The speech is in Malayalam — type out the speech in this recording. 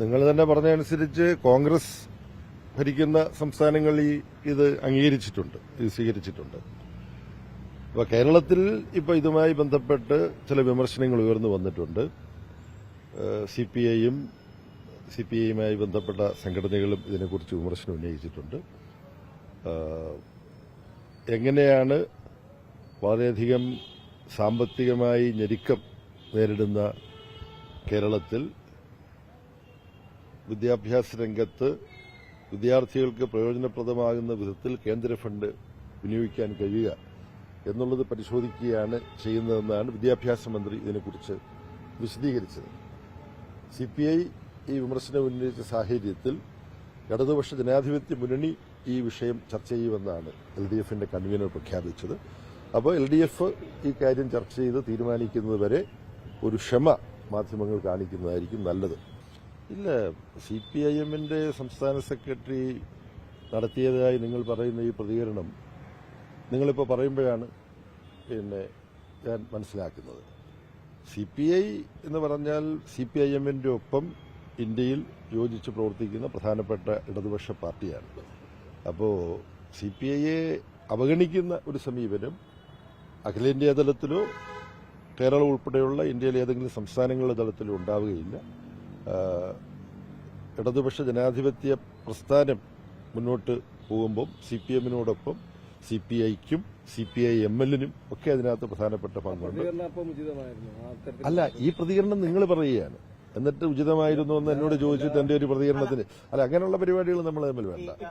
നിങ്ങൾ തന്നെ പറഞ്ഞതനുസരിച്ച് കോൺഗ്രസ് ഭരിക്കുന്ന സംസ്ഥാനങ്ങൾ ഈ ഇത് അംഗീകരിച്ചിട്ടുണ്ട് ഇത് സ്വീകരിച്ചിട്ടുണ്ട്. അപ്പൊ കേരളത്തിൽ ഇപ്പൊ ഇതുമായി ബന്ധപ്പെട്ട് ചില വിമർശനങ്ങൾ ഉയർന്നു വന്നിട്ടുണ്ട്. സി പി ഐയും സി പി ഐയുമായി ബന്ധപ്പെട്ട സംഘടനകളും ഇതിനെക്കുറിച്ച് വിമർശനം ഉന്നയിച്ചിട്ടുണ്ട്. എങ്ങനെയാണ് വളരെയധികം സാമ്പത്തികമായി ഞെരുക്കം നേരിടുന്ന കേരളത്തിൽ വിദ്യാഭ്യാസ രംഗത്ത് വിദ്യാർത്ഥികൾക്ക് പ്രയോജനപ്രദമാകുന്ന വിധത്തിൽ കേന്ദ്ര ഫണ്ട് വിനിയോഗിക്കാൻ കഴിയുക എന്നുള്ളത് പരിശോധിക്കുകയാണ് ചെയ്യുന്നതെന്നാണ് വിദ്യാഭ്യാസ മന്ത്രി ഇതിനെക്കുറിച്ച് വിശദീകരിച്ചത്. സി പി ഐ ഈ വിമർശനം ഉന്നയിച്ച സാഹചര്യത്തിൽ ഇടതുപക്ഷ ജനാധിപത്യ മുന്നണി ഈ വിഷയം ചർച്ച ചെയ്യുമെന്നാണ് എൽ ഡി എഫിന്റെ കൺവീനർ പ്രഖ്യാപിച്ചത്. അപ്പോൾ എൽ ഡി എഫ് ഈ കാര്യം ചർച്ച ചെയ്ത് തീരുമാനിക്കുന്നതുവരെ ഒരു ക്ഷമ മാധ്യമങ്ങൾ കാണിക്കുന്നതായിരിക്കും നല്ലത്. ഇല്ല സി പി ഐ എമ്മിന്റെ സംസ്ഥാന സെക്രട്ടറി നടത്തിയതായി നിങ്ങൾ പറയുന്ന ഈ പ്രതികരണം നിങ്ങളിപ്പോൾ പറയുമ്പോഴാണ് പിന്നെ ഞാൻ മനസ്സിലാക്കുന്നത്. സി പി ഐ എന്ന് പറഞ്ഞാൽ സി പി ഐ എമ്മിന്റെ ഒപ്പം ഇന്ത്യയിൽ യോജിച്ച് പ്രവർത്തിക്കുന്ന പ്രധാനപ്പെട്ട ഇടതുപക്ഷ പാർട്ടിയാണ്. അപ്പോൾ സി പി ഐയെ അവഗണിക്കുന്ന ഒരു സമീപനം അഖിലേന്ത്യാ തലത്തിലോ കേരളം ഉൾപ്പെടെയുള്ള ഇന്ത്യയിലെ ഏതെങ്കിലും സംസ്ഥാനങ്ങളുടെ തലത്തിലോ ഉണ്ടാവുകയില്ല. ഇടതുപക്ഷ ജനാധിപത്യ പ്രസ്ഥാനം മുന്നോട്ട് പോകുമ്പം സി പി എമ്മിനോടൊപ്പം സി പി ഐക്കും സി പി ഐ എം എല്ലിനും ഒക്കെ അതിനകത്ത് പ്രധാനപ്പെട്ട പങ്കുണ്ട്. അല്ല ഈ പ്രതികരണം നിങ്ങൾ പറയുകയാണ്. എന്നിട്ട് ഉചിതമായിരുന്നു എന്ന് എന്നോട് ചോദിച്ചിട്ട് എന്റെ ഒരു പ്രതികരണത്തിന് അല്ല അങ്ങനെയുള്ള പരിപാടികൾ നമ്മൾ തമ്മിൽ വേണ്ട.